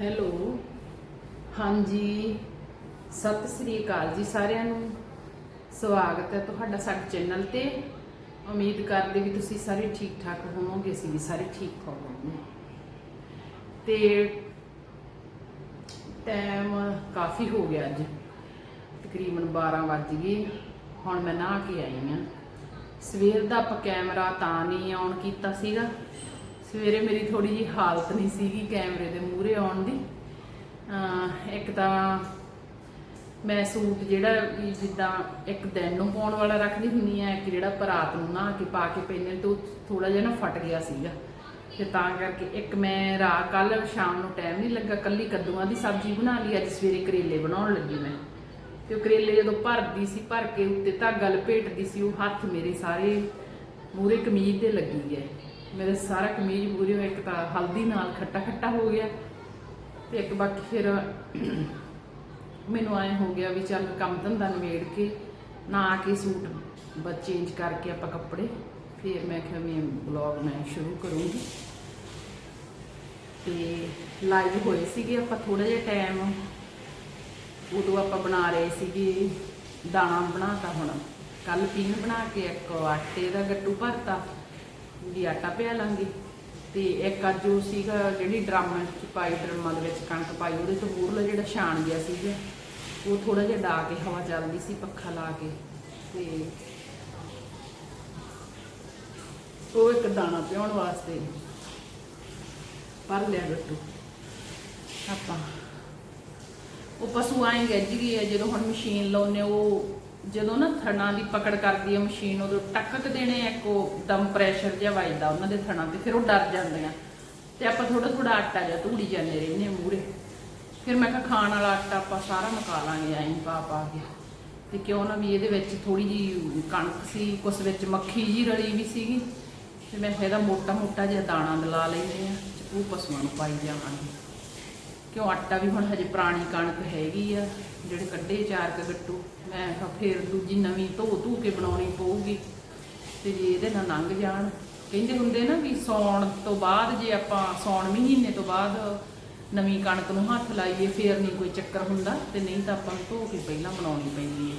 Hello. ਹਾਂਜੀ। ਸਤਿ ਸ੍ਰੀ ਅਕਾਲ ਜੀ ਸਾਰਿਆਂ ਨੂੰ। ਸਵਾਗਤ ਹੈ ਤੁਹਾਡਾ ਸਾਡੇ ਚੈਨਲ ਤੇ। ਉਮੀਦ ਕਰਦੇ ਵੀ ਤੁਸੀਂ ਸਾਰੇ ਠੀਕ ਠਾਕ ਹੋਵੋਗੇ, ਅਸੀਂ ਵੀ ਸਾਰੇ ਠੀਕ ਹੋਵਾਂਗੇ। ਤੇ ਟਾਈਮ ਕਾਫੀ ਹੋ ਗਿਆ ਅੱਜ। ਤਕਰੀਬਨ 12 ਵੱਜ ਗਏ। ਹੁਣ ਮੈਂ ਨਹਾ ਕੇ ਆਈ ਹਾਂ। ਸਵੇਰ ਦਾ ਆਪਾਂ ਕੈਮਰਾ ਤਾਂ ਨਹੀਂ ਆਨ ਕੀਤਾ ਸੀਗਾ। ਸਵੇਰੇ ਮੇਰੀ ਥੋੜੀ ਜੀ ਹਾਲਤ ਨਹੀਂ ਸੀਗੀ ਕੈਮਰੇ ਦੇ ਮੂਹਰੇ ਆਉਣ ਦੀ। ਅਹ ਇੱਕ ਤਾਂ ਮੈਂ ਸੂਟ ਜਿਹੜਾ ਜਿੱਦਾਂ ਇੱਕ ਦਿਨ ਨੂੰ ਪਾਉਣ ਵਾਲਾ ਰੱਖਦੀ ਹੁੰਦੀ ਆ ਇੱਕ ਜਿਹੜਾ ਆਪਾਂ ਰਾਤ ਨੂੰ ਨਾ ਕੇ ਪਾ ਕੇ ਪੈਨੇ ਤੋਂ ਥੋੜਾ ਜਿਹਾ ਨਾ ਫਟ ਗਿਆ ਸੀਗਾ। ਤੇ ਤਾਂ ਕਰਕੇ ਇੱਕ ਮੈਂ ਰਾਤ ਕੱਲ ਸ਼ਾਮ ਨੂੰ ਟਾਈਮ ਨਹੀਂ ਲੱਗਾ, ਕੱਲੀ ਕੱਦੂਆਂ ਦੀ ਸਬਜ਼ੀ ਬਣਾ ਲਈ, ਅੱਜ ਸਵੇਰੇ ਕਰੇਲੇ ਬਣਾਉਣ ਲੱਗੀ ਮੈਂ। ਤੇ ਉਹ ਕਰੇਲੇ ਜਦੋਂ ਭਰਦੀ ਸੀ, ਭਰ ਕੇ ਉੱਤੇ ਧਾਗਾ ਲਪੇਟਦੀ ਸੀ, ਉਹ ਹੱਥ ਮੇਰੇ ਸਾਰੇ ਮੂਰੇ ਕਮੀਜ਼ ਤੇ ਲੱਗੀ ਗਏ। ਮੇਰੇ ਸਾਰਾ ਕਮੀਜ਼ ਪੂਰੀ ਮੂਰੇ ਇੱਕ ਤਾਂ ਹਲਦੀ ਨਾਲ ਖੱਟਾ ਖੱਟਾ ਹੋ ਗਿਆ ਤੇ ਇੱਕ ਬਾਕੀ ਫਿਰ ਮੈਨੂੰ ਐ ਹੋ ਗਿਆ ਵੀ ਚੱਲ ਕੰਮ ਧੰਦਾ ਨਿਬੇੜ ਕੇ ਨਾ ਆ ਕੇ ਸੂਟ ਬਸ ਚੇਂਜ ਕਰਕੇ ਆਪਾਂ ਕੱਪੜੇ, ਫਿਰ ਮੈਂ ਕਿਹਾ ਵੀ ਬਲੌਗ ਮੈਂ ਸ਼ੁਰੂ ਕਰੂੰਗੀ। ਤੇ ਲਾਈਵ ਹੋਏ ਸੀਗੇ ਆਪਾਂ ਥੋੜਾ ਜਿਹਾ ਟਾਈਮ ਉਦੋਂ ਆਪਾਂ ਬਣਾ ਰਹੇ ਸੀਗੇ ਦਾਣਾ ਬਣਾਤਾ ਹੁਣ ਕੱਲ ਪੀਣ ਬਣਾ ਕੇ ਇੱਕ ਆਟੇ ਦਾ ਗੱਟੂ ਭਰਤਾ। ਵੀ ਆਟਾ ਪਿਆ ਲਾਂਗੇ। ਤੇ ਇੱਕ ਅੱਜ ਉਹ ਸੀਗਾ ਜਿਹੜੀ ਡਰਮ ਚ ਪਾਈ, ਡਰਮਾਂ ਦੇ ਵਿੱਚ ਕਣਕ ਪਾਈ, ਉਹਦੇ ਤੋਂ ਮੂਰਲਾ ਜਿਹੜਾ ਛਾਣ ਗਿਆ ਸੀਗਾ, ਉਹ ਥੋੜਾ ਜਿਹਾ ਡਾ ਕੇ ਹਵਾ ਚੱਲਦੀ ਸੀ, ਪੱਖਾ ਲਾ ਕੇ। ਤੇ ਉਹ ਇੱਕ ਦਾਣਾ ਪਿਉਣ ਵਾਸਤੇ ਭਰ ਲਿਆ ਗੱਟੂ ਆਪਾਂ ਉਹ ਪਸ਼ੂ ਆਏ ਗੱਜ ਗਈ ਹੈ ਜਦੋਂ ਹੁਣ ਮਸ਼ੀਨ ਲਾਉਨੇ ਉਹ ਜਦੋਂ ਨਾ ਥਣਾ ਦੀ ਪਕੜ ਕਰਦੀ ਹੈ ਮਸ਼ੀਨ, ਉਦੋਂ ਟੱਕਕ ਦੇਣੇ ਇੱਕ ਉਹ ਦਮ ਪ੍ਰੈਸ਼ਰ ਜਿਹਾ ਵੱਜਦਾ ਉਹਨਾਂ ਦੇ ਥਣਾ ਤੇ, ਫਿਰ ਉਹ ਡਰ ਜਾਂਦੇ ਆ। ਤੇ ਆਪਾਂ ਥੋੜਾ ਥੋੜਾ ਆਟਾ ਜਿਹਾ ਧੂੜੀ ਜਾਂਦੇ ਰਹਿੰਦੇ ਹਾਂ ਮੂਰੇ ਫਿਰ ਮੈਂ ਕਿਹਾ ਖਾਣ ਵਾਲਾ ਆਟਾ ਆਪਾਂ ਸਾਰਾ ਮਕਾ ਲਾਂਗੇ, ਐਂ ਪਾ ਪਾ ਕੇ। ਤੇ ਕਿਉਂ ਨਾ ਵੀ ਇਹਦੇ ਵਿੱਚ ਥੋੜੀ ਜੀ ਕਣਕ ਸੀ, ਕੁਛ ਵਿੱਚ ਮੱਖੀ ਜੀ ਰਲੀ ਵੀ ਸੀਗੀ। ਤੇ ਮੈਂ ਕਿਹਾ ਇਹਦਾ ਮੋਟਾ ਮੋਟਾ ਜਿਹਾ ਦਾਣਾ ਦਲਾ ਲੈਂਦੇ ਆ ਉਹ ਪਸ਼ੂਆਂ ਨੂੰ ਪਾਈ ਜਾਵਾਂਗੇ। ਕਿਉਂ ਆਟਾ ਵੀ ਹੁਣ ਹਜੇ ਪੁਰਾਣੀ ਕਣਕ ਹੈਗੀ ਆ ਜਿਹੜੇ ਕੱਢੇ ਚਾਰ ਕ ਗੱਟੂ, ਮੈਂ ਕਿਹਾ ਫੇਰ ਦੂਜੀ ਨਵੀਂ ਧੋ ਧੂ ਕੇ ਬਣਾਉਣੀ ਪਊਗੀ। ਤੇ ਜੇ ਇਹਦੇ ਨਾਲ ਲੰਘ ਜਾਣ, ਕਹਿੰਦੇ ਹੁੰਦੇ ਨਾ ਵੀ ਸੌਣ ਤੋਂ ਬਾਅਦ ਜੇ ਆਪਾਂ ਸੌਣ ਮਹੀਨੇ ਤੋਂ ਬਾਅਦ ਨਵੀਂ ਕਣਕ ਨੂੰ ਹੱਥ ਲਾਈਏ, ਫੇਰ ਨਹੀਂ ਕੋਈ ਚੱਕਰ ਹੁੰਦਾ, ਤੇ ਨਹੀਂ ਤਾਂ ਆਪਾਂ ਧੋ ਕੇ ਪਹਿਲਾਂ ਬਣਾਉਣੀ ਪੈਂਦੀ ਹੈ।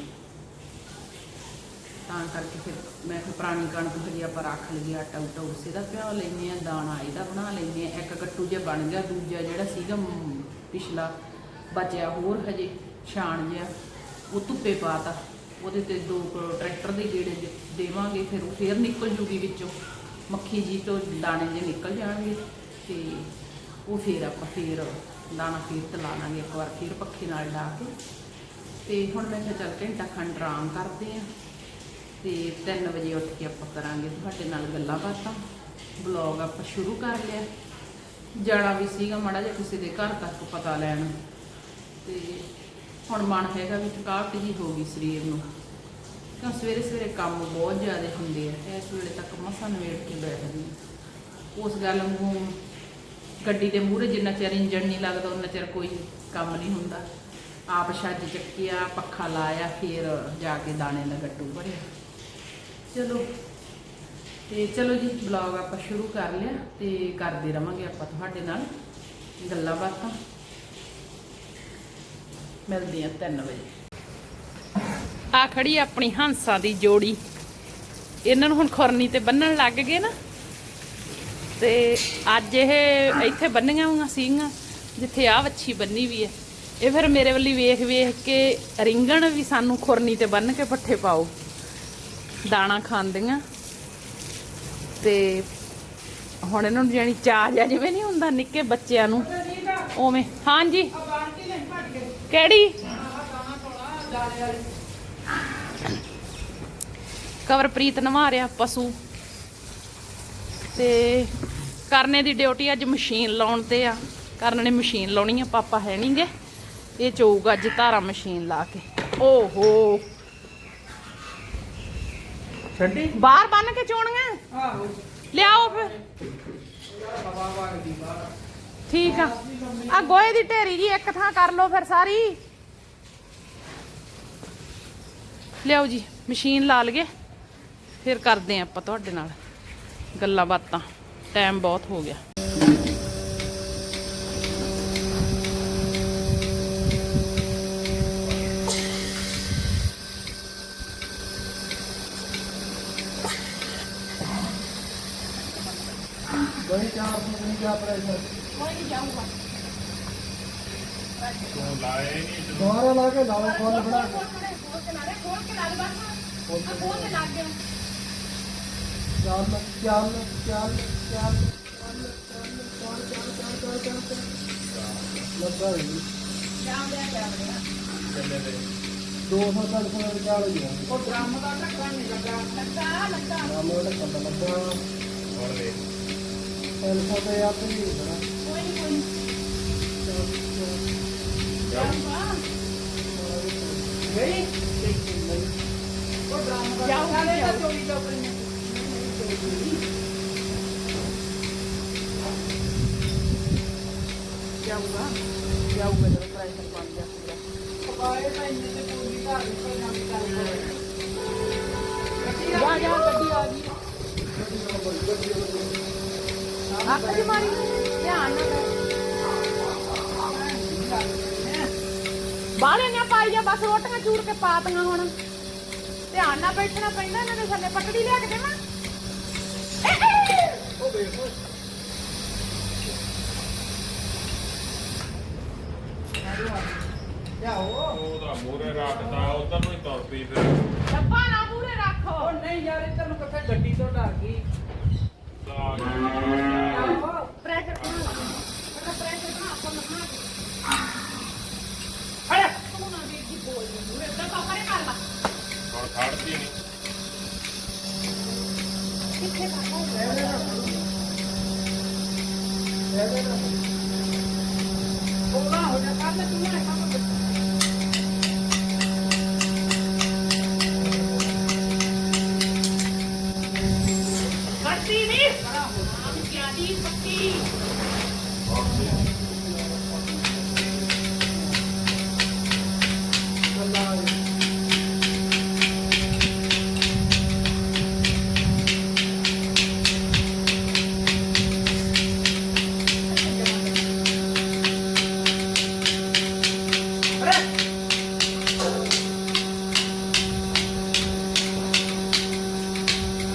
ਤਾਂ ਕਰਕੇ ਫਿਰ ਮੈਂ ਫਿਰ ਪੁਰਾਣੀ ਕਣਕ ਹਜੇ ਆਪਾਂ ਰੱਖ ਲਈ ਆਟਾ ਉਟਾ ਉਸੇ ਦਾ ਪਿਆ ਲੈਨੇ ਆ ਦਾਣਾ ਇਹਦਾ ਬਣਾ ਲੈਨੇ ਆ ਇੱਕ ਗੱਟੂ ਜੇ ਬਣ ਗਿਆ, ਦੂਜਾ ਜਿਹੜਾ ਸੀਗਾ ਪਿਛਲਾ ਬਚਿਆ ਹੋਰ ਹਜੇ। ਛਾਣ ਜਿਹਾ ਉਹ ਧੁੱਪੇ ਪਾਤਾ। ਉਹਦੇ ਤੇ ਦੋ ਕਰੋ ਟਰੈਕਟਰ ਦੇ ਗੇੜੇ ਦੇ- ਦੇਵਾਂਗੇ, ਫਿਰ ਉਹ ਫੇਰ ਨਿਕਲ ਜੂਗੀ ਵਿੱਚੋਂ। ਮੱਖੀ ਜੀ ਤੋਂ ਦਾਣੇ ਜੇ ਨਿਕਲ ਜਾਣਗੇ ਤੇ ਉਹ ਫੇਰ ਆਪਾਂ ਫੇਰ ਦਾਣਾ ਫੇਰ ਤਲਾ ਲਾਂਗੇ ਇੱਕ ਵਾਰ, ਫੇਰ ਪੱਖੇ ਨਾਲ ਡਾ ਕੇ। ਤੇ ਹੁਣ ਮੈਂ ਕਿਹਾ ਚੱਲ ਘੰਟਾ ਖੰਡ ਆਰਾਮ ਕਰਦੇ ਆ। ਤੇ 3 ਵਜੇ ਉੱਠ ਕੇ ਆਪਾਂ ਕਰਾਂਗੇ ਤੁਹਾਡੇ ਨਾਲ ਗੱਲਾਂ ਬਾਤਾਂ। ਬਲੌਗ ਆਪਾਂ ਸ਼ੁਰੂ ਕਰ ਲਿਆ। ਜਾਣਾ ਵੀ ਸੀਗਾ ਮਾੜਾ ਜਿਹਾ ਕਿਸੇ ਦੇ ਘਰ ਤੱਕ ਪਤਾ ਲੈਣ। ਤੇ ਹੁਣ ਮਨ ਹੈਗਾ ਵੀ ਥਕਾਵਟ ਜੀ ਹੋ ਗਈ ਸਰੀਰ ਨੂੰ। ਕਿਉਂ ਸਵੇਰੇ ਸਵੇਰੇ ਕੰਮ ਬਹੁਤ ਜ਼ਿਆਦਾ ਹੁੰਦੇ ਆ, ਇਸ ਵੇਲੇ ਤੱਕ ਮਸਾਂ ਨਵੇੜ ਕੇ ਬੈਠਦੀ ਹਾਂ। ਉਸ ਗੱਲ ਨੂੰ ਗੱਡੀ ਦੇ ਮੂਹਰੇ ਜਿੰਨਾ ਚਿਰ ਇੰਜਣ ਨਹੀਂ ਲੱਗਦਾ ਉਹਨਾਂ ਚਿਰ ਕੋਈ ਕੰਮ ਨਹੀਂ ਹੁੰਦਾ। ਆਪ ਛੱਜ ਚੱਕਿਆ, ਪੱਖਾ ਲਾਇਆ, ਫਿਰ ਜਾ ਕੇ ਦਾਣੇ ਦਾ ਗੱਟੂ ਭਰਿਆ। ਚਲੋ, ਤੇ ਚਲੋ ਜੀ ਬਲੌਗ ਆਪਾਂ ਸ਼ੁਰੂ ਕਰ ਲਿਆ ਤੇ ਕਰਦੇ ਰਵਾਂਗੇ ਆਪਾਂ ਤੁਹਾਡੇ ਨਾਲ ਗੱਲਾਂ ਬਾਤਾਂ। ਮਿਲਦੇ ਆ 3 ਵਜੇ। ਆ ਖੜੀ ਆਪਣੀ ਹੰਸਾਂ ਦੀ ਜੋੜੀ। ਇਹਨਾਂ ਨੂੰ ਹੁਣ ਖੁਰਨੀ ਤੇ ਬੰਨਣ ਲੱਗ ਗਏ ਨਾ। ਤੇ ਅੱਜ ਇਹ ਇੱਥੇ ਬੰਨੀਆਂ ਹੋਈਆਂ ਸੀਗੀਆਂ, ਜਿੱਥੇ ਆ ਵੱਛੀ ਬੰਨੀ ਵੀ ਹੈ। ਇਹ ਫਿਰ ਮੇਰੇ ਵੱਲੀ ਵੇਖ ਵੇਖ ਕੇ ਰਿੰਗਣ ਵੀ ਸਾਨੂੰ ਖੁਰਨੀ ਤੇ ਬੰਨ ਕੇ ਪੱਠੇ ਪਾਓ। ਦਾਣਾ ਖਾਂਦੀਆਂ। ਤੇ ਹੁਣ ਇਹਨਾਂ ਨੂੰ ਜਾਨੀ ਚਾਹ ਜਾਂ ਜਿਵੇਂ ਨਹੀਂ ਹੁੰਦਾ ਨਿੱਕੇ ਬੱਚਿਆਂ ਨੂੰ। ਉਵੇਂ। ਹਾਂਜੀ। ਕਿਹੜੀ? ਕਵਰਪ੍ਰੀਤ ਨਵਾ ਰਿਹਾ ਪਸ਼ੂ। ਤੇ ਕਰਨੇ ਦੀ ਡਿਊਟੀ ਅੱਜ ਮਸ਼ੀਨ ਲਾਉਣ ਤੇ ਆ। ਕਰਨ ਨੇ ਮਸ਼ੀਨ ਲਾਉਣੀ ਆ ਪਾਪਾ ਹੈ ਨਹੀਂਗੇ ਇਹ ਚੋਊਗਾ ਅੱਜ ਧਾਰਾ ਮਸ਼ੀਨ ਲਾ ਕੇ। ਓਹੋ। ਛੱਡੀ? ਬਾਹਰ ਬੰਨ ਕੇ ਚੋਣੀਆਂ? ਆਹੋ। ਲਿਆਓ ਫਿਰ। ਹਵਾ ਵਗਦੀ ਬਾਹਰ। ਠੀਕ ਆ। ਆ ਗੋਏ ਦੀ ਢੇਰੀ ਜੀ ਇੱਕ ਥਾਂ ਕਰ ਲਓ ਫਿਰ ਸਾਰੀ। ਲਿਓ ਜੀ, ਮਸ਼ੀਨ ਲਾ ਲਗੇ ਫਿਰ ਕਰਦੇ ਆ ਆਪਾਂ ਤੁਹਾਡੇ ਨਾਲ ਗੱਲਾਂ ਬਾਤਾਂ। ਟਾਈਮ ਬਹੁਤ ਹੋ ਗਿਆ। वही चार सौ का प्राइस ਕੋਈ ਨਹੀਂ ਜਾਊਗਾ ਲਾਏ ਨਹੀਂ ਦੁਬਾਰਾ ਲਾ ਕੇ ਲਾਓ ਫੋਨ ਬਣਾ ਕੇ। ਖੋਲ ਕੇ ਲਾ ਦੇ ਖੋਲ ਕੇ ਲਾ ਦੇ ਬਸ ਆਹ ਖੋਲ ਕੇ ਲਾ ਦੇ ਚਾਲ ਲੱਗ ਚਾਲ ਲੱਗ ਚਾਲ ਲੱਗ ਚਾਲ ਲੱਗ ਚਾਲ ਲੱਗ ਚਾਲ ਲੱਗ ਚਾਲ ਚਾਲ ਚਾਲ ਚਾਲ ਚਾਲ ਲੱਗਾ ਜੀ। ਜਾਮ ਦੇ ਜਾਮ ਦੇ ਚੱਲੇ ਦੇ ਦੋ ਸੌ ਤੱਕ ਫੋਨ ਚਾਲ ਗਿਆ। ਉਹ ਡਰਮ ਦਾ ਟੱਕਰਾ ਨਹੀਂ ਲੱਗਾ ਲੱਗਾ ਲੱਗਾ ਡਰਮ ਦਾ ਟੱਕਰਾ ਲੱਗਾ ਹੋਰ ਦੇ ਟੈਲੀਫੋਨ ਤੇ ਆਪੇ ਨਹੀਂ ਹੋਣਾ। ਜਾਊਗਾ ਜਾਊਗਾ ਜਦੋਂ ਪ੍ਰੈਸ਼ਰ ਬਣ ਗਿਆ ਪੂਰਾ ਕਬਾਏ ਤਾਂ ਇੰਨੇ ਤੇ ਪੂਰੀ ਘਰ ਵਿੱਚ ਨਾ ਵੀ ਕਰ ਜਾ ਜਾ ਗੱਡੀ ਆ ਗਈ। ਆਹ ਅਜਮਾਰੀ ਬਾਹਲੇ ਨਾ ਪਾਈ ਜਾ ਬਸ ਰੋਟੀਆਂ ਚੂਰ ਕੇ ਪਾਤੀਆਂ ਹੁਣ। ਧਿਆਨ ਨਾਲ ਬੈਠਣਾ ਪੈਂਦਾ ਇਹਨਾਂ ਦੇ ਥੱਲੇ ਪਟੜੀ ਲਿਆ ਕੇ ਦੇਵਾਂ। ਉਹ ਵੇਖੋ ਉਹਦਾ ਮੂਰੇ ਰੱਖਦਾ ਉਧਰ ਨੂੰ ਹੀ ਤੁਰ ਪਈ ਫਿਰ। ਡੱਬਾ ਨਾ ਮੂਰੇ ਰੱਖੋ। ਉਹ ਨਹੀਂ ਯਾਰ ਇੱਧਰ ਨੂੰ ਕਿੱਥੇ ਗੱਡੀ ਤੋਂ ਡਰ ਗਈ?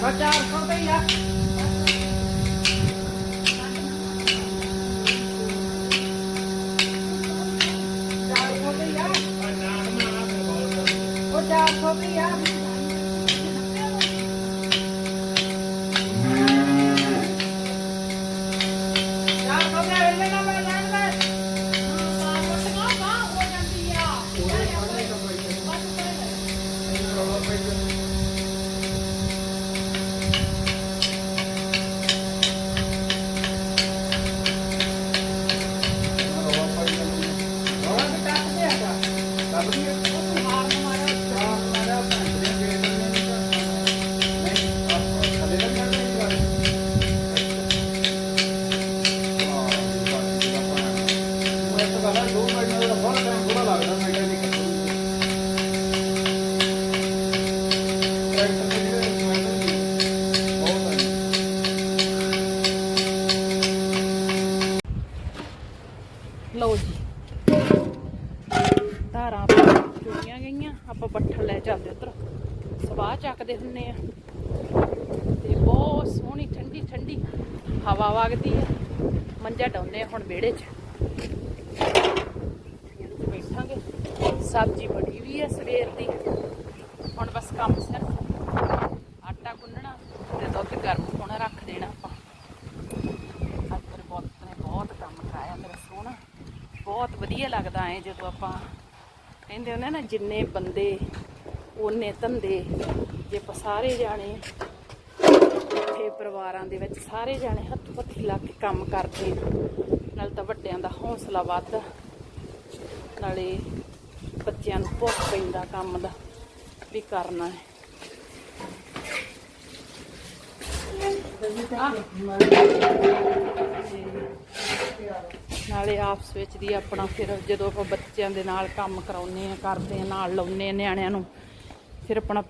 Roger, come here. ਹੁਣ ਵਿਹੜੇ 'ਚ। ਬੈਠਾਂਗੇ। ਸਬਜ਼ੀ ਬਣੀ ਵੀ ਹੈ ਸਵੇਰ ਦੀ। ਹੁਣ ਬਸ ਕੰਮ ਸਿਰਫ ਆਟਾ ਗੁੰਨਣਾ ਤੇ ਦੁੱਧ ਗਰਮ ਹੋਣਾ ਰੱਖ ਦੇਣਾ ਆਪਾਂ। ਅੱਜ ਮੇਰੇ ਪੁੱਤ ਨੇ, ਬਹੁਤ ਕੰਮ ਕਰਾਇਆ ਮੇਰਾ ਸੋਹਣਾ। ਬਹੁਤ ਵਧੀਆ ਲੱਗਦਾ ਐ ਜਦੋਂ ਆਪਾਂ ਕਹਿੰਦੇ ਹੁੰਦੇ ਨਾ, ਜਿੰਨੇ ਬੰਦੇ, ਓਨੇ ਧੰਦੇ। ਜੇ ਆਪਾਂ ਸਾਰੇ ਜਾਣੇ ਇਕੱਠੇ ਪਰਿਵਾਰਾਂ ਦੇ ਵਿੱਚ ਸਾਰੇ ਜਾਣੇ ਹੱਥ ਪੱਥੀ ਲਾ ਕੇ ਕੰਮ ਕਰਦੇ। ਨਾਲ ਤਾਂ ਵੱਡਿਆਂ ਦਾ ਹੌਸਲਾ ਵੱਧਦਾ ਨਾਲੇ ਬੱਚਿਆਂ ਨੂੰ ਭੁੱਖ ਪੈਂਦਾ ਕੰਮ ਦਾ ਵੀ ਕਰਨਾ ਹੈ। ਨਾਲੇ ਆਪਸ ਵਿੱਚ ਦੀ ਆਪਣਾ ਫਿਰ ਜਦੋਂ ਆਪਾਂ ਬੱਚਿਆਂ ਦੇ ਨਾਲ ਕੰਮ ਕਰਾਉਨੇ ਆ ਕਰਦੇ ਆ ਨਾਲ ਲਾਉਨੇ ਆ ਨਿਆਣਿਆਂ ਨੂੰ, ਫਿਰ ਆਪਣਾ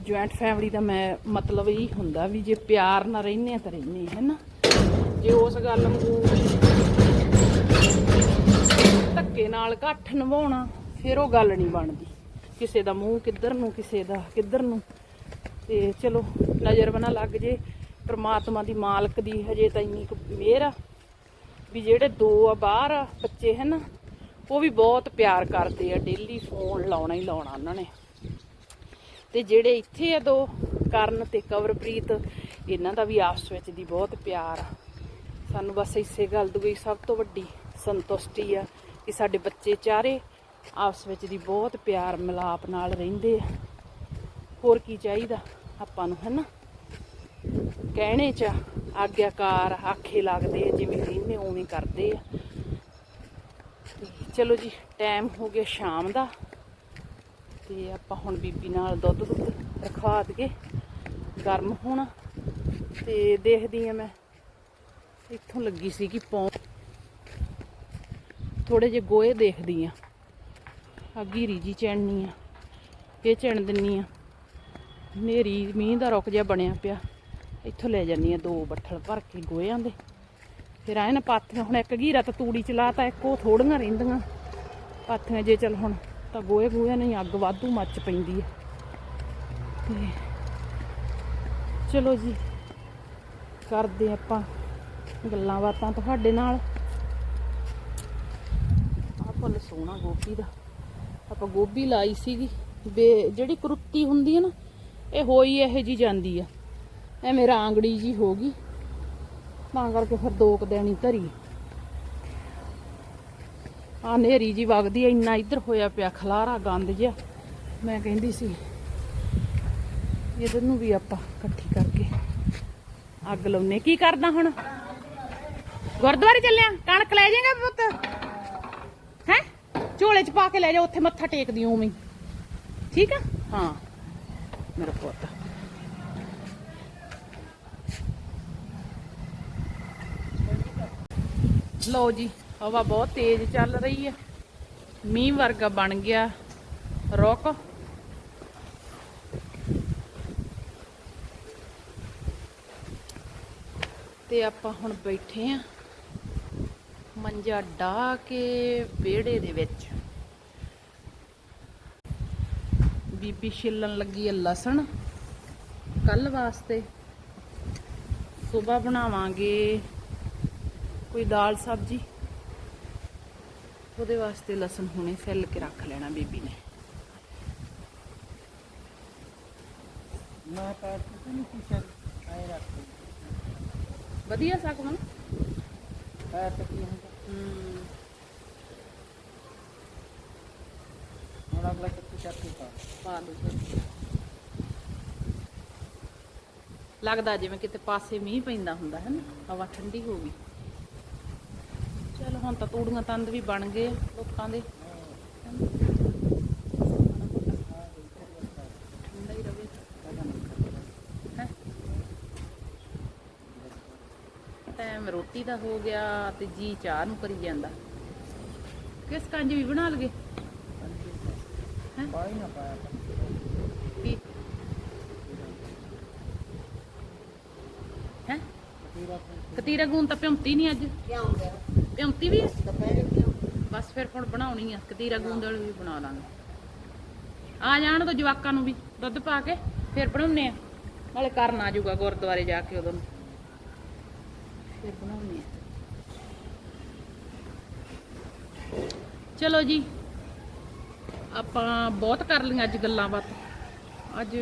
ਜੁਆਇੰਟ ਫੈਮਿਲੀ ਦਾ ਮੈਂ ਮਤਲਬ ਇਹ ਹੁੰਦਾ ਵੀ ਜੇ ਪਿਆਰ ਨਾਲ ਰਹਿੰਦੇ ਆ ਤਾਂ ਰਹਿੰਦੇ ਹੈ ਨਾ? ਜੇ ਉਸ ਗੱਲ ਨੂੰ ਧੱਕੇ ਨਾਲ ਇਕੱਠ ਨਿਭਾਉਣਾ, ਫਿਰ ਉਹ ਗੱਲ ਨਹੀਂ ਬਣਦੀ। ਕਿਸੇ ਦਾ ਮੂੰਹ ਕਿੱਧਰ ਨੂੰ, ਕਿਸੇ ਦਾ ਕਿੱਧਰ ਨੂੰ। ਤੇ ਚਲੋ, ਨਜ਼ਰ ਬਣਾ ਲੱਗ ਜੇ। ਪ੍ਰਮਾਤਮਾ ਦੀ ਮਾਲਕ ਦੀ ਹਜੇ ਤਾਂ ਇੰਨੀ ਕੁ ਮਿਹਰ ਆ, ਵੀ ਜਿਹੜੇ ਦੋ ਆ, ਬਾਹਰ ਆ, ਬੱਚੇ ਹਨ, ਉਹ ਵੀ ਬਹੁਤ ਪਿਆਰ ਕਰਦੇ ਆ। ਡੇਲੀ ਫੋਨ ਲਾਉਣਾ ਹੀ ਲਾਉਣਾ ਉਹਨਾਂ ਨੇ। ਤੇ ਜਿਹੜੇ ਇੱਥੇ ਆ ਦੋ, ਕਰਨ ਤੇ ਕਵਰਪ੍ਰੀਤ, ਇਹਨਾਂ ਦਾ ਵੀ ਆਪਸ ਵਿੱਚ ਦੀ ਬਹੁਤ ਪਿਆਰ ਆ। ਸਾਨੂੰ ਬਸ ਇਸੇ ਗੱਲ ਦੀ ਸਭ ਤੋਂ ਵੱਡੀ ਸੰਤੁਸ਼ਟੀ ਆ ਕਿ ਸਾਡੇ ਬੱਚੇ ਚਾਰੇ ਆਪਸ ਵਿੱਚ ਦੀ ਬਹੁਤ ਪਿਆਰ ਮਿਲਾਪ ਨਾਲ ਰਹਿੰਦੇ ਆ। ਹੋਰ ਕੀ ਚਾਹੀਦਾ ਆਪਾਂ ਨੂੰ, ਹੈਨਾ? ਕਹਿਣੇ ਚ ਆਗਿਆਕਾਰ ਆਖੇ ਲੱਗਦੇ ਆ, ਜਿਵੇਂ ਕਹਿੰਦੇ ਉਵੇਂ ਕਰਦੇ ਆ। ਚਲੋ ਜੀ ਟਾਈਮ ਹੋ ਗਿਆ ਸ਼ਾਮ ਦਾ। ਤੇ ਆਪਾਂ ਹੁਣ ਬੀਬੀ ਨਾਲ ਦੁੱਧ ਦੁੱਧ ਰਖਵਾ ਦਈਏ। ਗਰਮ ਹੋਣਾ। ਤੇ ਦੇਖਦੀ ਆ ਮੈਂ ਇੱਥੋਂ ਲੱਗੀ ਸੀ ਕਿ ਪੌਂ ਥੋੜੇ ਜਿਹੇ ਗੋਏ ਦੇਖਦੀ ਆ ਆ ਗੀਰੀ ਜੀ ਚਣਨੀ ਆ, ਇਹ ਚਿਣ ਦਿੰਨੀ ਆ। ਨੇਰੀ ਮੀਂਹ ਦਾ ਰੁਕ ਜਿਹਾ ਬਣਿਆ ਪਿਆ। ਇੱਥੋਂ ਲੈ ਜਾਨੀ ਆ ਦੋ ਬੱਠਲ ਭਰ ਕੇ ਗੋਹਿਆਂ ਦੇ। ਫਿਰ ਆਏ ਨਾ ਪਾਥੀਆਂ, ਹੁਣ ਇੱਕ ਗੀਰਾ ਤਾਂ ਤੂੜੀ ਚ ਲਾਤਾ, ਇੱਕ ਉਹ ਥੋੜੀਆਂ ਰਹਿੰਦੀਆਂ। ਪਾਥੀਆਂ ਜੇ ਚੱਲ ਹੁਣ ਤਾਂ ਗੋਏ ਗੋਏ ਨਹੀਂ ਅੱਗ ਵਾਧੂ ਮੱਚ ਪੈਂਦੀ ਆ। ਤੇ ਚਲੋ ਜੀ, ਕਰਦੇ ਆਪਾਂ ਗੱਲਾਂ ਬਾਤਾਂ ਤੁਹਾਡੇ ਨਾਲ। ਆਹ ਫੁੱਲ ਸੋਹਣਾ ਗੋਭੀ ਦਾ। ਆਪਾਂ ਗੋਭੀ ਲਾਈ ਸੀਗੀ। ਬੇ, ਜਿਹੜੀ ਕਰੁੱਤੀ ਹੁੰਦੀ ਹੈ ਨਾ, ਇਹ ਹੋਈ ਇਹੋ ਜੀ ਜਾਂਦੀ ਆ। ਇਹ ਮੇਰਾ ਆਂਗੜੀ ਜੀ ਹੋ ਗਈ। ਤਾਂ ਕਰਕੇ ਫਿਰ ਦੋ ਕੁ ਦਿਨ ਧਰੀ। ਆ ਨੇਰੀ ਜੀ ਵਗਦੀ ਐ ਇੰਨਾ ਇੱਧਰ ਹੋਇਆ ਪਿਆ, ਖਲਾਰਾ ਗੰਦ ਜਿਹਾ। ਮੈਂ ਕਹਿੰਦੀ ਸੀ, ਇਹਦੇ ਨੂੰ ਵੀ ਆਪਾਂ ਇਕੱਠੀ ਕਰਕੇ ਅੱਗ ਲਾਉਨੇ ਕੀ ਕਰਦਾ ਹੁਣ? ਗੁਰਦੁਆਰੇ ਚੱਲਿਆ? ਕਣਕ ਲੈ ਜਾਏਗਾ ਪੁੱਤ? ਹੈ? ਝੋਲੇ ਚ ਪਾ ਕੇ ਲੈ ਜਾ ਉੱਥੇ ਮੱਥਾ ਟੇਕਦੀ ਉਵੇਂ ਠੀਕ ਆ? ਹਾਂ। ਮੇਰਾ ਪੁੱਤ। ਲਓ ਜੀ, ਹਵਾ ਬਹੁਤ ਤੇਜ਼ ਚੱਲ ਰਹੀ ਹੈ। ਮੀਂਹ ਵਰਗਾ ਬਣ ਗਿਆ। ਰੁਕ। ਤੇ ਆਪਾਂ ਹੁਣ ਬੈਠੇ ਆ ਮੰਜਾ ਢਾ ਕੇ ਵਿਹੜੇ ਦੇ ਵਿੱਚ। ਬੀਬੀ ਛਿੱਲਣ ਲੱਗੀ ਹੈ ਲਸਣ। ਕੱਲ ਵਾਸਤੇ ਸਵੇਰ ਬਣਾਵਾਂਗੇ ਕੋਈ ਦਾਲ ਸਬਜੀ। ਉਹਦੇ ਵਾਸਤੇ ਲਸਣ ਹੁਣੇ ਛਿੱਲ ਕੇ ਰੱਖ ਲੈਣਾ ਬੀਬੀ ਨੇ। ਮੈਂ ਤਾਂ ਨਹੀਂ ਕਿਚਨ ਵਧੀਆ ਸਕਮਨ ਹੈ ਤਾਂ ਕੀ ਹੁੰਦਾ। ਹੂੰ। ਹੁਣ ਅਗਲਾ ਕਿੱਥੇ ਚੱਕੀ ਪਾ ਪਾ ਦੋ ਫਿਰ। ਲੱਗਦਾ ਜਿਵੇਂ ਕਿਤੇ ਪਾਸੇ ਮੀਂਹ ਪੈਂਦਾ ਹੁੰਦਾ ਹੈ ਨਾ ਹਵਾ ਠੰਡੀ ਹੋ ਗਈ। ਚਲ ਹੁਣ ਤਾਂ ਤੂੜੀਆਂ ਤੰਦ ਵੀ ਬਣ ਗਏ ਲੋਕਾਂ ਦੇ ਠੰਡਾ ਹੀ ਰਵੇ ਹੈਂ। ਟਾਈਮ ਰੋਟੀ ਦਾ ਹੋ ਗਿਆ ਤੇ ਜੀ ਚਾਹ ਨੂੰ ਕਰੀ ਜਾਂਦਾ। ਕਿਸ ਕੰਜ ਵੀ ਬਣਾ ਲਗੇ ਹੈਂ? ਪਾਈ ਨਾ ਪਾਇਆ ਕੀ? ਹੈ? ਤੀਰਾ ਕਤੀਰਾ ਗੂੰ ਤਾਂ ਪਿਉਂਤੀ ਨਹੀਂ ਅੱਜ। ਕਿਉਂ ਗਿਆ ਪਿਉਂਤੀ ਵੀ ਬਸ ਫਿਰ ਹੁਣ ਬਣਾਉਣੀ ਆ। ਕਤੀਰਾ ਗੂੰਦ ਵਾਲੀ ਵੀ ਬਣਾ ਲਾਂਗੇ। ਆ ਜਾਣ ਤੋਂ ਜਵਾਕਾਂ ਨੂੰ ਵੀ। ਦੁੱਧ ਪਾ ਕੇ ਫਿਰ ਬਣਾਉਨੇ ਆ। ਨਾਲੇ ਕਰਨ ਆ ਜਾਊਗਾ ਗੁਰਦੁਆਰੇ ਜਾ ਕੇ ਉਦੋਂ। ਫਿਰ ਬਣਾਉਨੇ ਆ। ਚਲੋ ਜੀ, ਆਪਾਂ ਬਹੁਤ ਕਰ ਲਈਆਂ ਅੱਜ ਗੱਲਾਂ ਬਾਤ। ਅੱਜ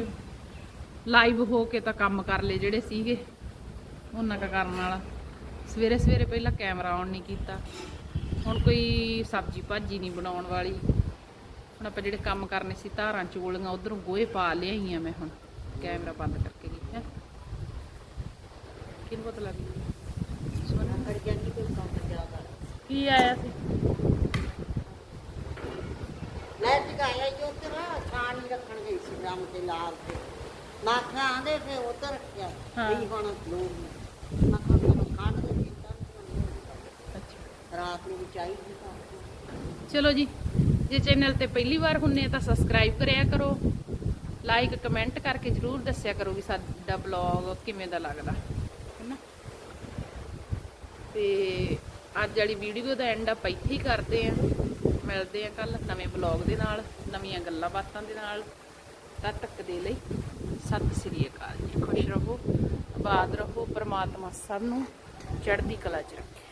ਲਾਈਵ ਹੋ ਕੇ ਤਾਂ ਕੰਮ ਕਰ ਲਏ ਜਿਹੜੇ ਸੀਗੇ। ਉਹਨਾਂ ਕਾ ਕਰਨ ਵਾਲਾ। ਸਵੇਰੇ ਸਵੇਰੇ ਪਹਿਲਾਂ ਕੈਮਰਾ ਆਨ ਨਹੀਂ ਕੀਤਾ। ਹੁਣ ਕੋਈ ਸਬਜੀ ਭਾਜੀ ਨਹੀਂ ਬਣਾਉਣ ਵਾਲੀ। ਹੁਣ ਆਪਾਂ ਜਿਹੜੇ ਕੰਮ ਕਰਨੇ ਸੀ ਧਾਰਾਂ, ਚੋਲੀਆਂ, ਉਧਰੋਂ ਗੋਹੇ ਪਾ ਲਿਆਈਆਂ ਮੈਂ ਹੁਣ। ਕੈਮਰਾ ਬੰਦ ਕਰਕੇ ਗਈ ਹੈ ਕਿਹਨੂੰ ਪਤਾ ਲੱਗ ਗਿਆ ਸੋਨਾ ਕਰ ਜਾਂਦੀ ਕੋਈ ਕੰਮ ਜ਼ਿਆਦਾ ਕੀ ਆਇਆ ਸੀ? ਲੈ ਜਗਾਇਆ ਜੋ ਤੇਰਾ ਛਾਣੀ ਰੱਖਣ ਗਈ ਸੀ ਡਰਮ ਤੇ ਲਾਲ ਤੇ। ਮਾਖਾ ਆਂਦੇ ਫੇ ਉੱਧਰ ਰੱਖਿਆ। ਹਾਂ। ਵੀ ਹੁਣ ਲੋਕ ਮਾਖਾ ਨੂੰ ਖਾਣ ਦੇ ਦਿੱਤਾ ਅੱਛਾ। ਰਾਤ ਨੂੰ ਵੀ ਚਾਹੀਦੀ ਤਾਂ। ਚਲੋ ਜੀ ਜੇ ਚੈਨਲ ਤੇ ਪਹਿਲੀ ਵਾਰ ਹੁੰਨੇ ਆ ਤਾਂ ਸਬਸਕ੍ਰਾਈਬ ਕਰਿਆ ਕਰੋ। ਲਾਈਕ ਕਮੈਂਟ ਕਰਕੇ ਜਰੂਰ ਦੱਸਿਆ ਕਰੋ ਵੀ ਸਾਡਾ ਬਲੌਗ ਕਿਵੇਂ ਦਾ ਲੱਗਦਾ। ਤੇ ਅੱਜ ਵਾਲੀ ਵੀਡੀਓ ਦਾ ਐਂਡ ਆਪਾਂ ਇੱਥੇ ਹੀ ਕਰਦੇ ਆ ਮਿਲਦੇ ਆ ਕੱਲ ਨਵੇਂ ਬਲੌਗ ਦੇ ਨਾਲ, ਨਵੀਆਂ ਗੱਲਾਂ ਬਾਤਾਂ ਦੇ ਨਾਲ। ਤਦ ਤੱਕ ਦੇ ਲਈ ਸਤਿ ਸ੍ਰੀ ਅਕਾਲ ਜੀ। ਖੁਸ਼ ਰਹੋ, ਆਬਾਦ ਰਹੋ, ਪਰਮਾਤਮਾ ਸਭ ਨੂੰ ਚੜ੍ਹਦੀ ਕਲਾ ਚ ਰੱਖੇ।